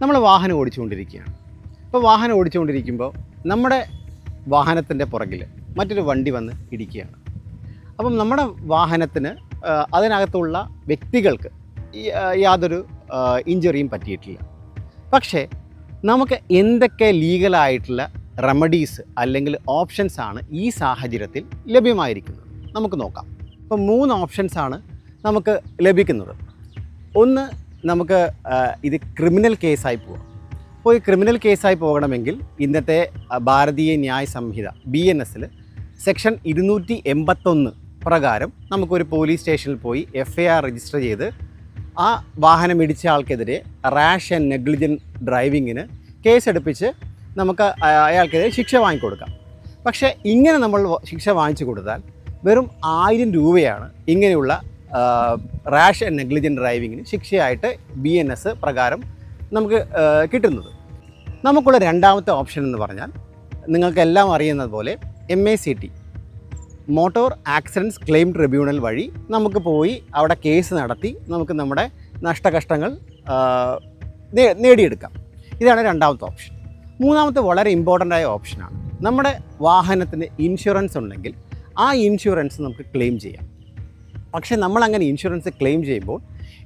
നമ്മൾ വാഹനം ഓടിച്ചുകൊണ്ടിരിക്കുകയാണ്. അപ്പോൾ വാഹനം ഓടിച്ചുകൊണ്ടിരിക്കുമ്പോൾ നമ്മുടെ വാഹനത്തിന്റെ പുറകിൽ മറ്റൊരു വണ്ടി വന്ന് ഇടിക്കുകയാണ്. അപ്പം നമ്മുടെ വാഹനത്തിന് അതിനകത്തുള്ള വ്യക്തികൾക്ക് യാതൊരു ഇഞ്ചുറിയും പറ്റിയിട്ടില്ല. പക്ഷേ നമുക്ക് എന്തൊക്കെ ലീഗലായിട്ടുള്ള റെമഡീസ് അല്ലെങ്കിൽ ഓപ്ഷൻസ് ആണ് ഈ സാഹചര്യത്തിൽ ലഭ്യമായിരിക്കുന്നത്? നമുക്ക് നോക്കാം. ഇപ്പം മൂന്ന് ഓപ്ഷൻസ് ആണ് നമുക്ക് ലഭിക്കുന്നത്. ഒന്ന് നമുക്ക് ഇത് ക്രിമിനൽ കേസായി പോവാം. അപ്പോൾ ഈ ക്രിമിനൽ കേസായി പോകണമെങ്കിൽ ഇന്നത്തെ ഭാരതീയ ന്യായ സംഹിത ബി എൻ എസിൽ സെക്ഷൻ ഇരുന്നൂറ്റി എൺപത്തൊന്ന് പ്രകാരം നമുക്കൊരു പോലീസ് സ്റ്റേഷനിൽ പോയി എഫ് ഐ ആർ രജിസ്റ്റർ ചെയ്ത് ആ വാഹനം ഇടിച്ച ആൾക്കെതിരെ റാഷ് ആൻഡ് നെഗ്ലിജൻ ഡ്രൈവിങ്ങിന് കേസെടുപ്പിച്ച് നമുക്ക് അയാൾക്കെതിരെ ശിക്ഷ വാങ്ങിക്കൊടുക്കാം. പക്ഷേ ഇങ്ങനെ നമ്മൾ ശിക്ഷ വാങ്ങിച്ചു കൊടുത്താൽ വെറും ആയിരം രൂപയാണ് ഇങ്ങനെയുള്ള റാഷ് ആൻഡ് നെഗ്ലിജൻ ഡ്രൈവിങ്ങിന് ശിക്ഷയായിട്ട് ബി എൻ എസ് പ്രകാരം നമുക്ക് കിട്ടുന്നത്. നമുക്കുള്ള രണ്ടാമത്തെ ഓപ്ഷൻ എന്ന് പറഞ്ഞാൽ നിങ്ങൾക്കെല്ലാം അറിയുന്നത് പോലെ M A C T motor accidents claim tribunal വഴി നമുക്ക് പോയി അവിടെ കേസ് നടത്തി നമുക്ക് നമ്മുടെ നഷ്ടകഷ്ടങ്ങൾ നേടിയെടുക്കാം. ഇതാണ് രണ്ടാമത്തെ ഓപ്ഷൻ മൂന്നാമത്തെ വളരെ ഇമ്പോർട്ടന്റ് ആയ ഓപ്ഷനാണ് നമ്മുടെ വാഹനത്തിന് ഇൻഷുറൻസ് ഉണ്ടെങ്കിൽ ആ ഇൻഷുറൻസ് നമുക്ക് ക്ലെയിം ചെയ്യാം. പക്ഷേ നമ്മളങ്ങനെ ഇൻഷുറൻസ് ക്ലെയിം ചെയ്യുമ്പോൾ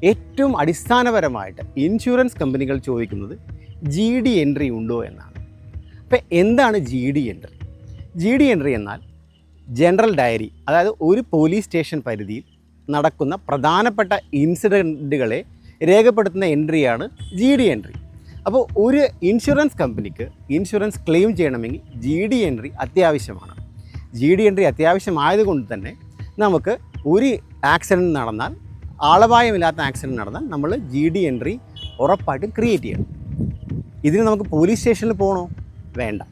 ഏറ്റവും അടിസ്ഥാനപരമായിട്ട് ഇൻഷുറൻസ് കമ്പനികൾ ചോദിക്കുന്നത് ജി ഡി എൻട്രി ഉണ്ടോ എന്നാണ്. അപ്പോൾ എന്താണ് G D entry? G D entry എന്നാൽ ജനറൽ ഡയറി അതായത് ഒരു പോലീസ് സ്റ്റേഷൻ പരിധിയിൽ നടക്കുന്ന പ്രധാനപ്പെട്ട ഇൻസിഡന്റുകളെ രേഖപ്പെടുത്തുന്ന എൻട്രിയാണ് ജി ഡി എൻട്രി. അപ്പോൾ ഒരു ഇൻഷുറൻസ് കമ്പനിക്ക് ഇൻഷുറൻസ് ക്ലെയിം ചെയ്യണമെങ്കിൽ ജി ഡി എൻട്രി അത്യാവശ്യമാണ്. ജി ഡി എൻട്രി അത്യാവശ്യമായതുകൊണ്ട് തന്നെ നമുക്ക് ഒരു ആക്സിഡന്റ് നടന്നാൽ ആളപായമില്ലാത്ത ആക്സിഡന്റ് നടന്നാൽ നമ്മൾ ജി ഡി എൻട്രി ഉറപ്പായിട്ടും ക്രിയേറ്റ് ചെയ്യണം. ഇതിന് നമുക്ക് പോലീസ് സ്റ്റേഷനിൽ പോകണോ? വേണ്ട.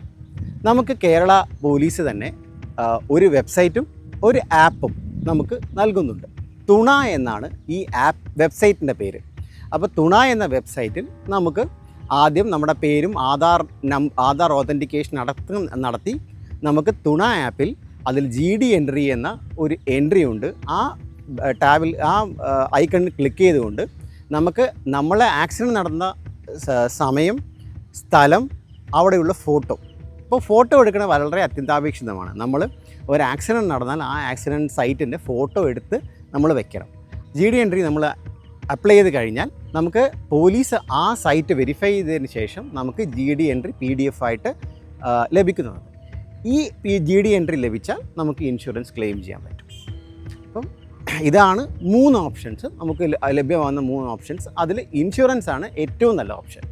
നമുക്ക് കേരള പോലീസ് തന്നെ ഒരു വെബ്സൈറ്റും ഒരു ആപ്പും നമുക്ക് നൽകുന്നുണ്ട്. തുണ എന്നാണ് ഈ ആപ്പ് വെബ്സൈറ്റിന്റെ പേര്. അപ്പോൾ തുണ എന്ന വെബ്സൈറ്റിൽ നമുക്ക് ആദ്യം നമ്മുടെ പേരും ആധാർ നം ആധാർ ഓതന്റിക്കേഷൻ നടത്തി നടത്തി നമുക്ക് തുണ ആപ്പിൽ അതിൽ ജി ഡി എൻട്രി എന്ന ഒരു എൻട്രി ഉണ്ട്. ആ ടാബിൽ ആ ഐക്കൺ ക്ലിക്ക് ചെയ്തുകൊണ്ട് നമുക്ക് നമ്മളെ ആക്സിഡന്റ് നടന്ന സമയം സ്ഥലം അവിടെയുള്ള ഫോട്ടോ. ഇപ്പോൾ ഫോട്ടോ എടുക്കുന്നത് വളരെ അത്യന്താപേക്ഷിതമാണ്. നമ്മൾ ഒരു ആക്സിഡന്റ് നടന്നാൽ ആ ആക്സിഡന്റ് സൈറ്റിന്റെ ഫോട്ടോ എടുത്ത് നമ്മൾ വെക്കണം. ജി ഡി എൻട്രി നമ്മൾ അപ്ലൈ ചെയ്ത് കഴിഞ്ഞാൽ നമുക്ക് പോലീസ് ആ സൈറ്റ് വെരിഫൈ ചെയ്തതിന് ശേഷം നമുക്ക് G D entry P D F ആയിട്ട് ലഭിക്കുന്നതാണ്. ഈ ജി ഡി എൻട്രി ലഭിച്ചാൽ നമുക്ക് ഇൻഷുറൻസ് ക്ലെയിം ചെയ്യാൻ പറ്റും. അപ്പം ഇതാണ് മൂന്ന് ഓപ്ഷൻസ് നമുക്ക് ലഭ്യമാകുന്ന മൂന്ന് ഓപ്ഷൻസ് അതിൽ ഇൻഷുറൻസ് ആണ് ഏറ്റവും നല്ല ഓപ്ഷൻ